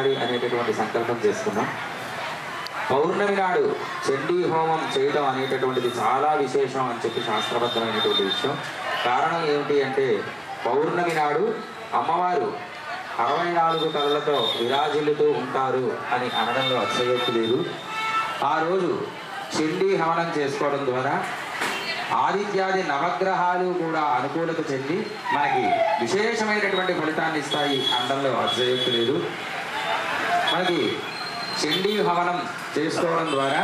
చేయాలి అనేటటువంటి సంకల్పం చేసుకున్నాం. పౌర్ణమి నాడు చండీ హోమం చేయడం అనేటటువంటిది చాలా విశేషం అని చెప్పి శాస్త్రబద్ధమైనటువంటి విషయం. కారణం ఏమిటి అంటే పౌర్ణమి నాడు అమ్మవారు అరవై నాలుగు కళ్ళతో విరాజిల్లుతూ ఉంటారు అని అనడంలో అతిశయోక్తి లేదు. ఆ రోజు చండీ హవనం చేసుకోవడం ద్వారా ఆదిత్యాది నవగ్రహాలు కూడా అనుకూలత చెంది మనకి విశేషమైనటువంటి ఫలితాన్ని ఇస్తాయి అనడంలో అతిశయోక్తి లేదు. మనకి చండీ హవనం చేసుకోవడం ద్వారా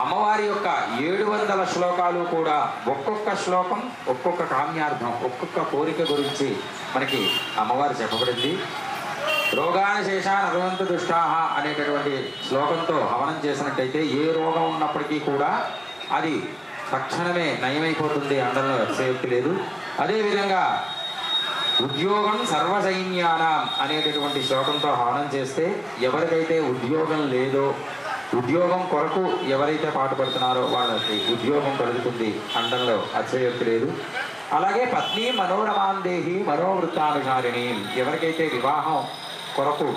అమ్మవారి యొక్క ఏడు వందల శ్లోకాలు కూడా ఒక్కొక్క శ్లోకం ఒక్కొక్క కామ్యార్థం ఒక్కొక్క కోరిక గురించి మనకి అమ్మవారు చెప్పబడింది. రోగాన శేషాన్ అరవంత దుష్టాహ అనేటటువంటి శ్లోకంతో హవనం చేసినట్టయితే ఏ రోగం ఉన్నప్పటికీ కూడా అది తక్షణమే నయమైపోతుంది అనడంలో అతిశయోక్తి లేదు. అదేవిధంగా ఉద్యోగం సర్వసైన్యానం అనేటటువంటి శ్లోకంతో హానం చేస్తే ఎవరికైతే ఉద్యోగం లేదో ఉద్యోగం కొరకు ఎవరైతే పాటుపడుతున్నారో వాళ్ళకి ఉద్యోగం కలుగుతుంది అండంలో అతిశయోక్తి లేదు. అలాగే పత్ని మనోరమాందేహి మనోవృత్తానుసారిణి. ఎవరికైతే వివాహం కొరకు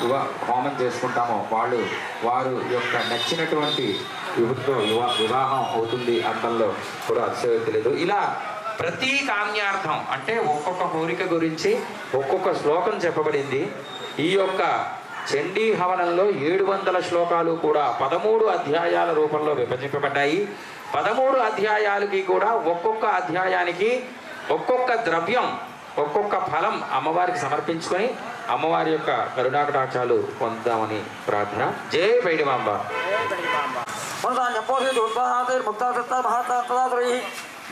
వివా హోమం చేసుకుంటామో వాళ్ళు వారు యొక్క నచ్చినటువంటి యువతితో వివాహం అవుతుంది అండంలో కూడా అతిశయోక్తి లేదు. ఇలా ప్రతి కామ్యార్థం అంటే ఒక్కొక్క కోరిక గురించి ఒక్కొక్క శ్లోకం చెప్పబడింది. ఈ యొక్క చండీ హవనంలో ఏడు వందల శ్లోకాలు కూడా పదమూడు అధ్యాయాల రూపంలో విభజింపబడ్డాయి. పదమూడు అధ్యాయాలకి కూడా ఒక్కొక్క అధ్యాయానికి ఒక్కొక్క ద్రవ్యం ఒక్కొక్క ఫలం అమ్మవారికి సమర్పించుకొని అమ్మవారి యొక్క కరుణాకటాక్షాలు పొందామని ప్రార్థన. జై పైడిమాంబ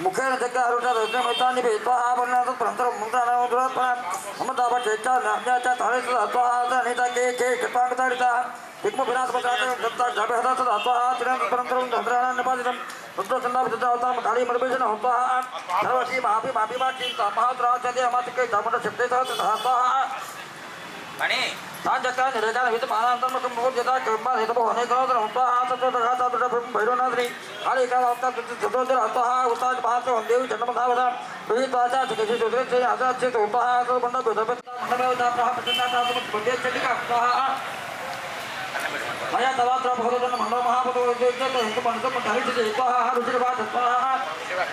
मुखेन जग्गा हरुण रुद्र मैतानि भेत्वा आभरण तत्परंतर मुद्रा नाम दुरात्मा अमदाव चेचा नाम्या च थारे सदात्वा आदरणीता के के कृपांगतारिता विक्म विनाश मचाते दत्ता जाबे हदा सदात्वा तिरं परंतर धन्द्रान निपादितम रुद्र संदाप दत्तावताम काली मणिभेजन होत्वा धर्वशी महापि महापि मा चिंता महाद्रा चले हमात के जामन शिवदेता सदात्वा மணி ராஜக்கா நிரஜான வித்து மாதாந்தம் மற்றும் நூல் ஜதா கிருப்பா சிதபோ அநேகாதர உத்தாஹா சத்ரகாதா பிரபம் பைரோநாதினி காலிகா வாப்தா கிருத்து சதோதர அத்தஹா உத்தாஜ் பாத்ர வந்தேவி சன்னமதாவதா பிரிதாஜா சிகசி சுதிரச்சே அதாச்சே உத்தாஹா சதபண்ண குதபத்தா மண்டபவதா பிரஹா பச்சன்னாதா சுமத் பந்தே சல்லிகா உத்தாஹா మండమేవత ప్రహ ప్రచండాతాత్మ భవ్య చండిక ఉంతాహ మయా తవాత్ర భగవతన మండల మహాపతో విద్యుత్ హిత పండిత హరిషి హితాహ రుచిరవా తత్వాహ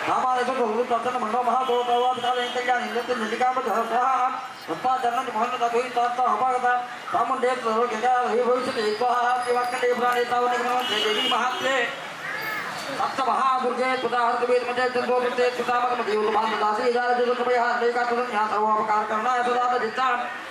నామాయతో తత్తన మండల మహాభోగవాద కాలే కళ్యాణ ఇంద్ర నిలికామ సహస్రహ ఉత్పాదన మోహన దభి తాత అపాగత రాముండే గంగా భవిష్యత్ హితాహ శివకండే ప్రాణి తావని దేవి మహాత్రే సప్త మహాదుర్గే సుధాహృత వేద మధ్య చంద్రోపతే సుధామక దేవ భాగ దాసి ఇదార జగ కపయ రేఖా తులం యా సర్వోపకార కరుణాయ సుధాత జిత్తాం. ఓం నమో దేవ్యై మహాదేవ్యై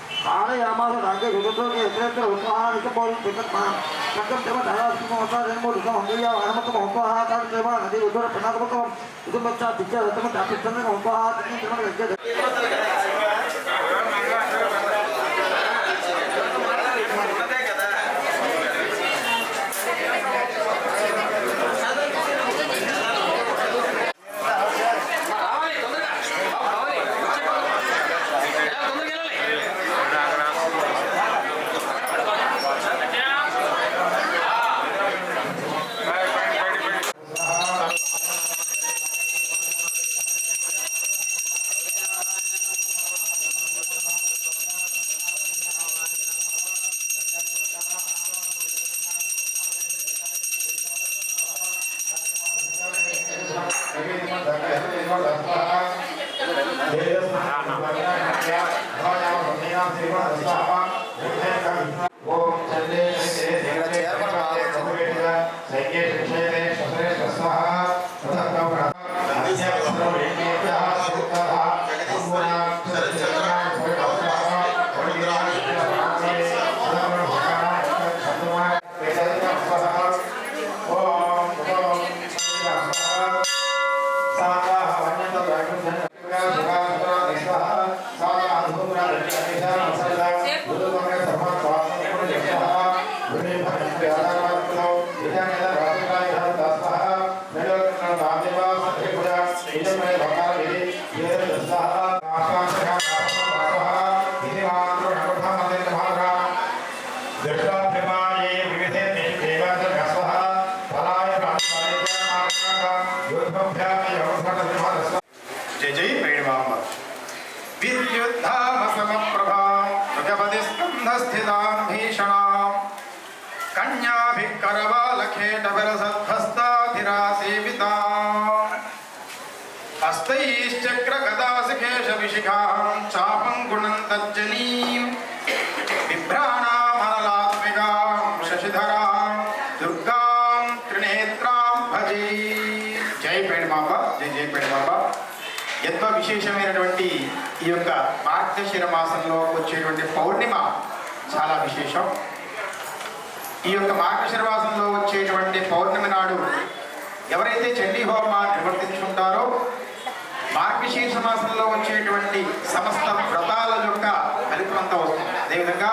प्राणायामास नागे रुदतोगे यत्र उत्साहादिकं विकत्मा नकं देव धरास्मोसारेमोरुकं हङ्गीया वानमतं होङ्गोः तदेव नदी उदुरपणागमकं इदं वच्चा दिक्या रतमं दापिस्तन्दं होङ्गोः तदेव नदी Ellos, హస్తైశ్చక్రగదాశిఖేషవిశిఖాం చాపం గుణంతజ్జనీం బిభ్రాణామనలాత్మికాం శశిధరాం. దుర్గాం త్రినేత్రాం భజే. జై పేణమాంబ జై జై పేణమాంబ ఎంతో విశేషమైనటువంటి ఈ యొక్క మార్గశిర మాసంలో వచ్చేటువంటి పౌర్ణిమ చాలా విశేషం. ఈ యొక్క మార్గశిర మాసంలో వచ్చేటువంటి పౌర్ణమి నాడు ఎవరైతే చండీ హోమాన్ని నిర్వర్తించుకుంటారో మార్గశీర్ష మాసంలో వచ్చేటువంటి సమస్త వ్రతాల యొక్క ఫలితం అంతా వస్తుంది. అదేవిధంగా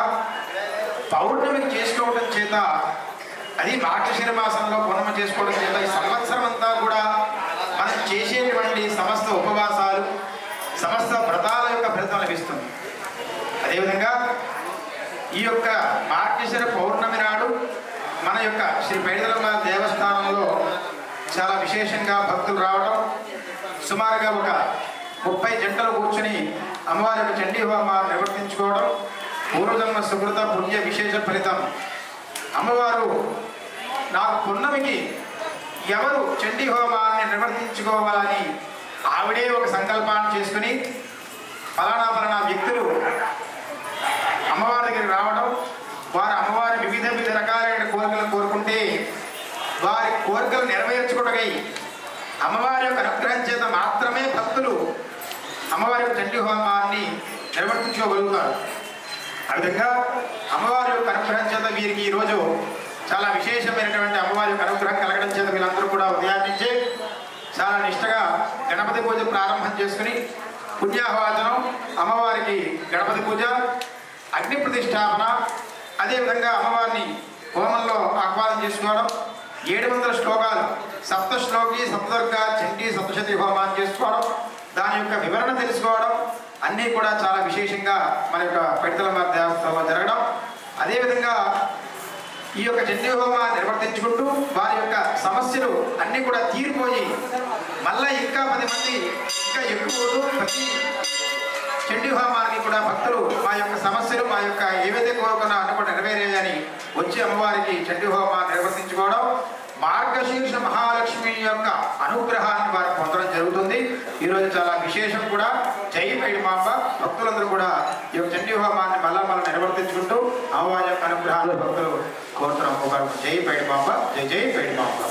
పౌర్ణమికి చేసుకోవడం చేత అది మార్గశీర మాసంలో పూర్ణమ చేసుకోవడం చేత ఈ సంవత్సరం అంతా కూడా మనం చేసేటువంటి సమస్త ఉపవాసాలు సమస్త వ్రతాల యొక్క ఫలితం లభిస్తుంది. అదేవిధంగా ఈ యొక్క మార్గశీర పౌర్ణమి నాడు మన యొక్క శ్రీ పైడలమ్మ దేవస్థానంలో చాలా విశేషంగా భక్తులు రావడం సుమారుగా ఒక ముప్పై జంటలు కూర్చుని అమ్మవారి యొక్క చండీ హోమాన్ని నిర్వర్తించుకోవడం పూర్వజన్మ సుకృత పుణ్య విశేష ఫలితం. అమ్మవారు నాకు పున్నమికి ఎవరు చండీ హోమాన్ని నిర్వర్తించుకోవాలని ఆవిడే ఒక సంకల్పాన్ని చేసుకుని ఫలానా ఫలానా వ్యక్తులు అమ్మవారి దగ్గరికి రావడం వారు అమ్మవారి వివిధ వివిధ రకాలైన కోరికలు కోరుకుంటే వారి కోరికలు నెరవేర్చుకోవటకై అమ్మవారి యొక్క అనుగ్రహం చేత మాత్రమే భక్తులు అమ్మవారి యొక్క చండీ హోమాన్ని నిర్వర్తించుకోగలుగుతారు. ఆ విధంగా అమ్మవారి యొక్క అనుగ్రహం చేత వీరికి ఈరోజు చాలా విశేషమైనటువంటి అమ్మవారి యొక్క అనుగ్రహం కలగడం చేత వీళ్ళందరూ కూడా ఉదయాన్నించే చాలా నిష్టగా గణపతి పూజ ప్రారంభం చేసుకుని పుణ్యాహవాచనం అమ్మవారికి గణపతి పూజ అగ్ని ప్రతిష్టాపన అదేవిధంగా అమ్మవారిని హోమంలో ఆహ్వానం చేసుకోవడం ఏడు వందల శ్లోకాలు. సప్త శ్లోకి సప్తదుర్గ చండీ సప్తశతి హోమాన్ని చేసుకోవడం దాని యొక్క వివరణ తెలుసుకోవడం అన్నీ కూడా చాలా విశేషంగా మన యొక్క పెడతలమ్మ దేవస్థానంలో జరగడం. అదేవిధంగా ఈ యొక్క చండీ హోమాన్ని నిర్వర్తించుకుంటూ వారి యొక్క సమస్యలు అన్నీ కూడా తీరిపోయి మళ్ళా ఇంకా పది మంది ఇంకా ఎక్కువ ప్రతి చండీ హోమానికి కూడా భక్తులు మా యొక్క సమస్యలు మా యొక్క ఏవైతే కోరుకున్నా అన్ని కూడా నెరవేరాయని వచ్చి అమ్మవారికి చండీ హోమాన్ని నిర్వర్తించుకోవడం మార్గశీర్ష మహాలక్ష్మి యొక్క అనుగ్రహాన్ని వారు పొందడం జరుగుతుంది ఈరోజు చాలా విశేషం కూడా జై పైడిమాంబ భక్తులందరూ కూడా ఈ యొక్క చండీ హోమాన్ని మళ్ళా మళ్ళీ నిర్వర్తించుకుంటూ అమ్మవారి యొక్క అనుగ్రహాన్ని భక్తులు కోరుతున్నాం ఒక జై పైడిమాంబ జై జై పైడిమాంబ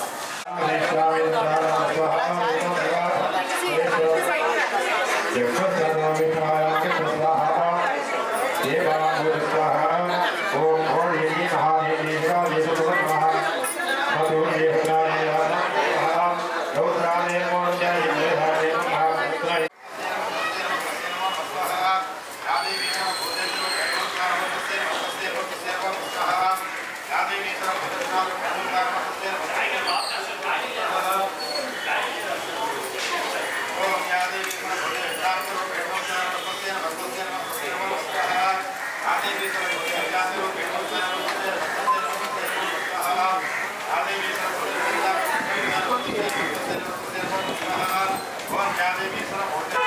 Вон, я не вижу, работает.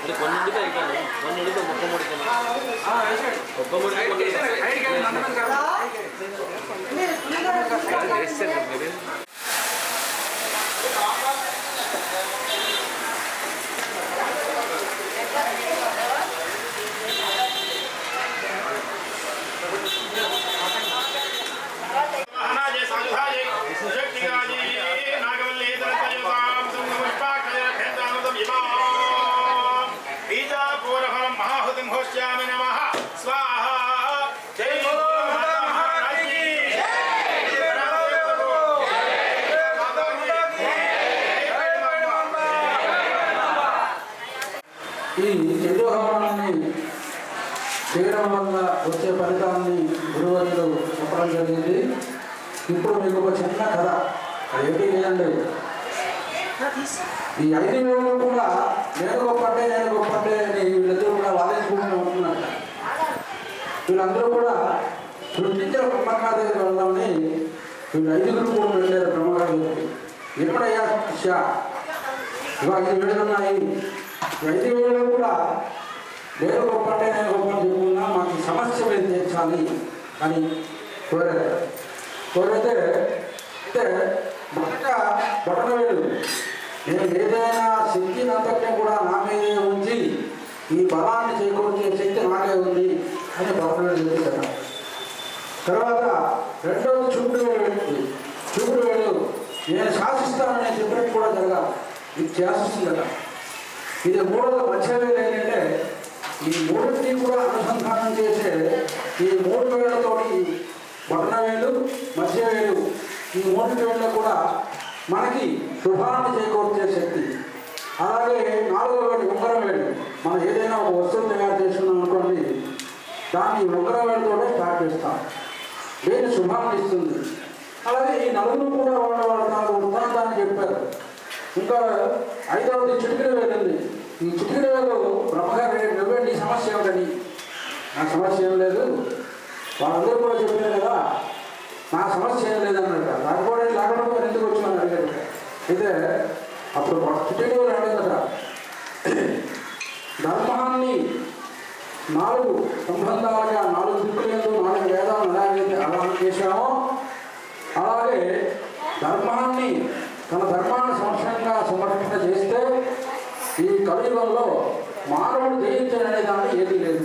మరి కొన్ని ఉడితే అయిపోయాను కొన్ని ఉడితే ముక్క ముడికాను ఒక్క ముడికి ఈ చెడు చేయడం వల్ల వచ్చే ఫలితాన్ని గురువర్యులు చెప్పడం జరిగింది. ఇప్పుడు మీకు ఒక చిన్న కథ. అది ఏంటి లేదండి ఈ ఐదు వేలు కూడా నేను గొప్పంటే నేను గొప్పంటే అని వీళ్ళందరూ కూడా వాదించుకుంటూ ఉంటున్నారు. వీళ్ళందరూ కూడా సృష్టించిన బ్రహ్మగారి దగ్గర వెళ్దామని వీళ్ళు ఐదుగురు కూడా వెళ్ళారు బ్రహ్మగారి దగ్గరికి ఎప్పుడయ్యా శిష్య? ఇవాళ ఐదు వేలు ఉన్నాయి కూడా నేను గొప్ప అంటే నేను గొప్ప చెప్పుకున్నా మాకు సమస్య మీద తీర్చాలి అని కోరారు కోరితే అంటే మొదట బొటనవేలు నేను ఏదైనా శక్తిని కూడా నా మీదే ఉంచి ఈ బలాన్ని చేకూర్చే శక్తి నాకే ఉంది అని బొటనవేలు చెప్పారు. తర్వాత రెండవ చూపుడు వెళ్ళి చూపుడు వెళ్ళు నేను శాసిస్తానని చెప్పినట్టు కూడా జరగాలి. ఇది శాసిస్తుంది కదా ఇది మూడవ మధ్య ఏంటంటే ఈ మూడింటిని కూడా అనుసంధానం చేసే ఈ మూడు వేళ్ళతోటి బొటన వేలు ఈ మూడు వేళ్ళ కూడా మనకి శుభాన్ని చేకూర్చే శక్తి. అలాగే నాలుగో వేలు ఉంగరం వేలు. మనం ఏదైనా ఒక వస్తువు తయారు చేస్తున్నాం అనుకోండి దాన్ని ఉంగరం వేలుతోనే స్టార్ట్ చేస్తాం. దేని శుభాన్ని ఇస్తుంది? అలాగే ఈ నలుగురు కూడా వాళ్ళ వాళ్ళ నాలుగు వృత్తాంతాన్ని చెప్పారు. ఇంకా ఐదవది చిటికిన వేలుంది ఈ చిటికిన వేలు బ్రహ్మగారు రేపు సమస్య ఏమిటని? నా సమస్య ఏం లేదు. వాళ్ళందరూ కూడా చెప్పారు కదా నా సమస్య ఏం లేదన్నట లేకపోతే లేకపోతే ఎందుకు వచ్చామని అడిగారు అయితే అప్పుడు చిటికిన వేలు అడిగిందట. ధర్మాన్ని నాలుగు సంబంధాలుగా నాలుగు దిక్కులందు నాలుగు వేదాలు ఎలాగైతే అలా చేశామో అలాగే ధర్మాన్ని తన ధర్మాన్ని సమక్షంగా సంరక్షణ చేస్తే ఈ కలియుగంలో మానవుడు జయించడనే దాన్ని ఏది లేదు.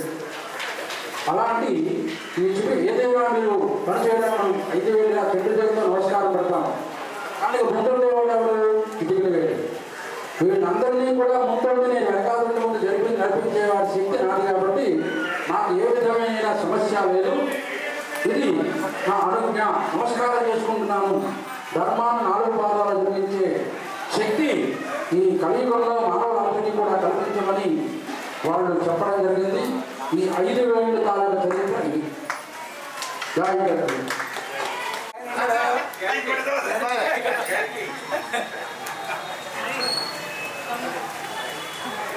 అలాంటి ఈ చుట్టూ ఏదైనా మీరు పనిచేయడం మనం ఐదు వేల చెట్టు చేతితో నమస్కారం పెడతాం కానీ ముందుండే వాళ్ళు ఇటుకలు వేయడం వీళ్ళందరినీ కూడా ముందుండి నేను వెనకాల ముందు జరిపి నడిపించే వారి శక్తి నాది కాబట్టి నాకు ఏ విధమైన సమస్య లేదు. ఇది నా ఆరోగ్య నమస్కారం చేసుకుంటున్నాను. ధర్మాన్ని నాలుగు పాదాలు చూపించే ఈ కలియుగంలో మానవులందరికీ కూడా కల్పించమని వాళ్ళు చెప్పడం జరిగింది. ఈ ఐదు వేల తాలూకు చరిత్ర ఇది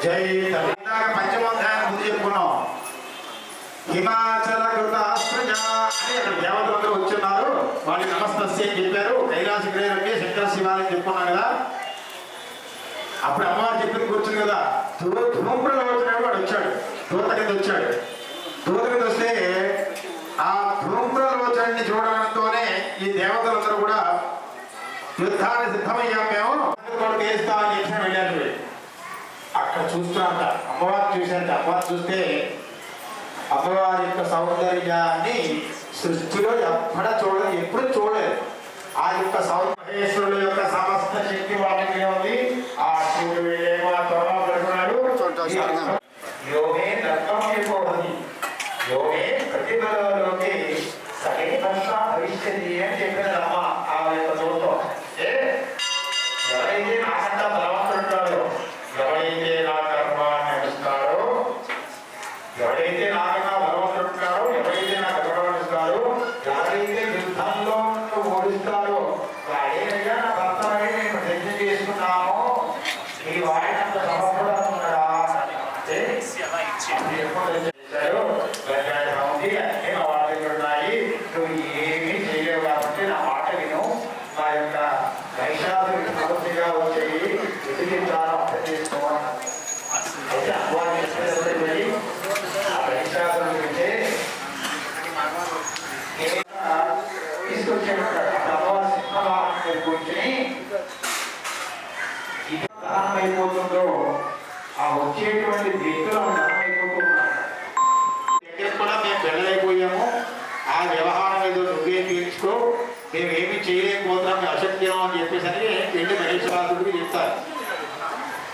జై పంచమోధ్యాయం ముందు చెప్పుకున్నాం. హిమాచల కృత అని అక్కడ దేవతలందరూ వచ్చున్నారు. వాళ్ళకి నమస్తస్య అని చెప్పారు. కైలాస గ్రహంకి శంకర శివాలయం చెప్పుకున్నాం కదా. అప్పుడు అమ్మవారు చెప్పింది కూర్చుని కదా ధూమ్రులు వచ్చినాడు వాడు వచ్చాడు. దూత కింద వచ్చాడు. దూత కింద వస్తే ఆ ధూమ్రలోచనాన్ని చూడడంతోనే ఈ దేవతలందరూ కూడా యుద్ధాన్ని సిద్ధమయ్యాం మేము. కొడుకు వేస్తా అని చెప్పి వెళ్ళారు. అక్కడ చూస్తున్నాంట అమ్మవారు చూశారంట అమ్మవారు చూస్తే అమ్మవారి యొక్క సౌందర్యాన్ని సృష్టిలో ఎక్కడ చూడలేదు ఎప్పుడు చూడలేదు. ఆ యొక్క సౌందర్యేశ్వరుల యొక్క సమస్త శక్తి వాళ్ళకి ఉంది. ఆ శివుడు ఏమో త్వరలో పెడుతున్నాడు యోగే దత్తం అయిపోతుంది యోగే ప్రతిభలోకి సగైనంతా భవిష్యత్తు అని చెప్పినది అమ్మ ఆ యొక్క ఏ? ఎవరైతే నాకంతా బలవంతుడు అంటే అప్పుడు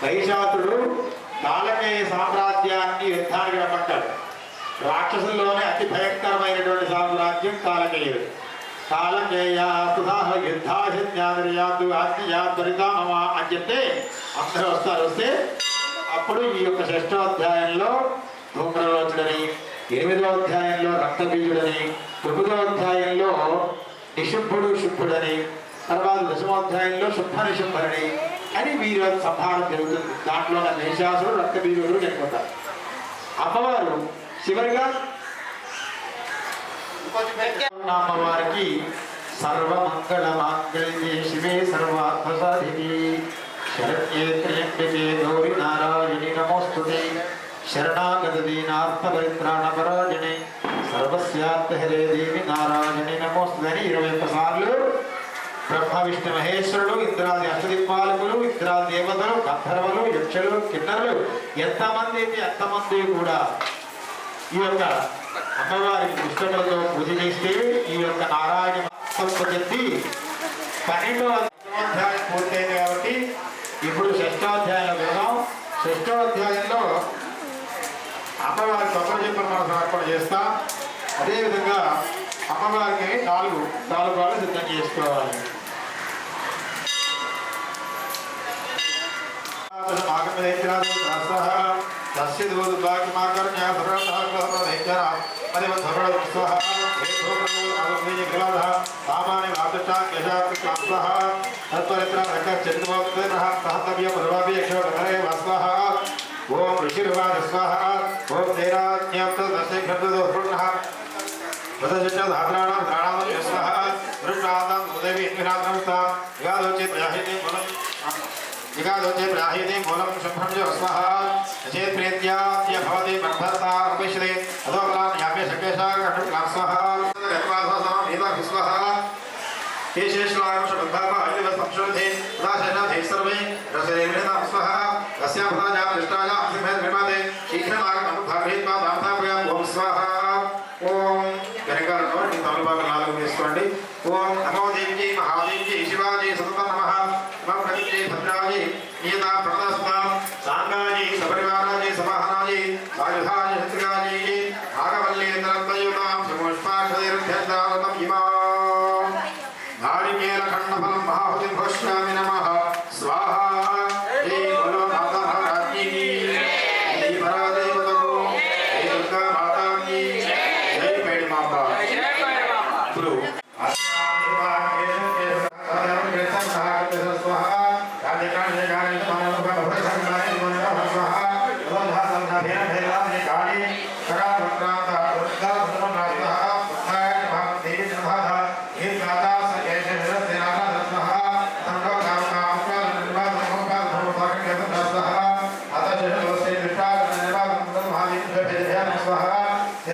మహిషాసుడు కాలకేయ సామ్రాజ్యాన్ని యుద్ధానికి రమ్మంటాడు రాక్షసుల్లోనే అతి భయంకరమైనటువంటి సామ్రాజ్యం కాలకేయుడు కాలకేయ సుధాహ యుద్ధాశన్యాదర్యాదు ఆజ్ఞయాద్వరితామమ అని చెప్తే అందరూ వస్తారు. వస్తే అప్పుడు ఈ యొక్క షష్టో అధ్యాయంలో ధూమ్రలోచుడని ఎనిమిదో అధ్యాయంలో రక్తబీజుడని తొమ్మిదో అధ్యాయంలో నిశుంభుడు శుభుడని తర్వాత దశమోధ్యాయంలో శుభ నిశుంభుడని అని వీరి సంహారం జరుగుతుంది. దాంట్లో ఉన్న రక్త రక్తబీజుడు చనిపోతారు. అమ్మవారు చివరిగా అమ్మవారికి సర్వమంగళ మాంగళ్యే శివే సర్వాత్మ సాధిని విష్ణు మహేశ్వరుడు ఇంద్రాది అష్టదిక్పాలకులు ఇంద్రాది దేవతలు గంధర్వులు యక్షులు కిన్నరులు ఎంతమంది అయితే ఎంతమంది కూడా ఈ యొక్క అమ్మవారికి పుస్తకంలో పూజ చేస్తే ఈ యొక్క నారాయణ మహత్వం చెప్పి పన్నెండవ అధ్యాయం పూర్తయింది కాబట్టి ఇప్పుడు షష్టాధ్యాయంలో వెళ్దాం షష్టాధ్యాయంలో అమ్మవారి కొబ్బరి చెప్పిన మనం సమర్పణ చేస్తాం. అదేవిధంగా అమ్మవారికి నాలుగు నాలుగు వాళ్ళు సిద్ధం చేసుకోవాలి. आत्मनेत्रासः तस्य दोदुर्भाग्यमाकर्ण्य धरणतः ग्रहणेच्छरा परिवधरण स्वः हेतोः सामान्य वादचा केशाकृतासः तत्परित्र रकश्चिन्तवक्तरः सहतव्य प्रभावि यक्षवकरे वस्वः ओम ऋषिर्वाद स्वः ओम देराज्ञं तदस्य घृतदोर्णः तदस्य धात्राणां धाराणां यस्वः वृष्णानां उदयि इन्द्राणां सा यादोचित याहिते मनः విగాదోచే ప్రాహేదే మూలం శుభ్రం చ స్వః చేత్ ప్రీత్యాద్య భవతి బ్రహ్మర్తా రమేశ్వరే అదోకలాం యామ్య శకేశా కఠం క్లాస్వః గత్వాససం నీతా విశ్వః కేశేశ్వరాయం శుభ్ధామ అనివ సంశోధే ఉదాశనాథే సర్వే రసరేణేనా స్వః తస్యాం పదాజా దృష్టాజా అసిమేద విమాదే శీఘ్రమాగం అనుభావేత్మా దాంతాపయాం ఓం స్వః ఓం వెనకాల నోటి తమలపాకు నాలుగు వేసుకోండి ఓం భద్రాజీ నియతా ప్రదస్తా సాంగాజీ సపరివారాజీ సమాహనాజీ సాయుధాజీ శత్రుగాజీ నాగవల్లేంద్రంతయుతాం సుపుష్పాక్షైర్భ్యంతావతం ఇమాం. నారికేలఖండఫలం మహాహుతిం భోష్యామి నమః.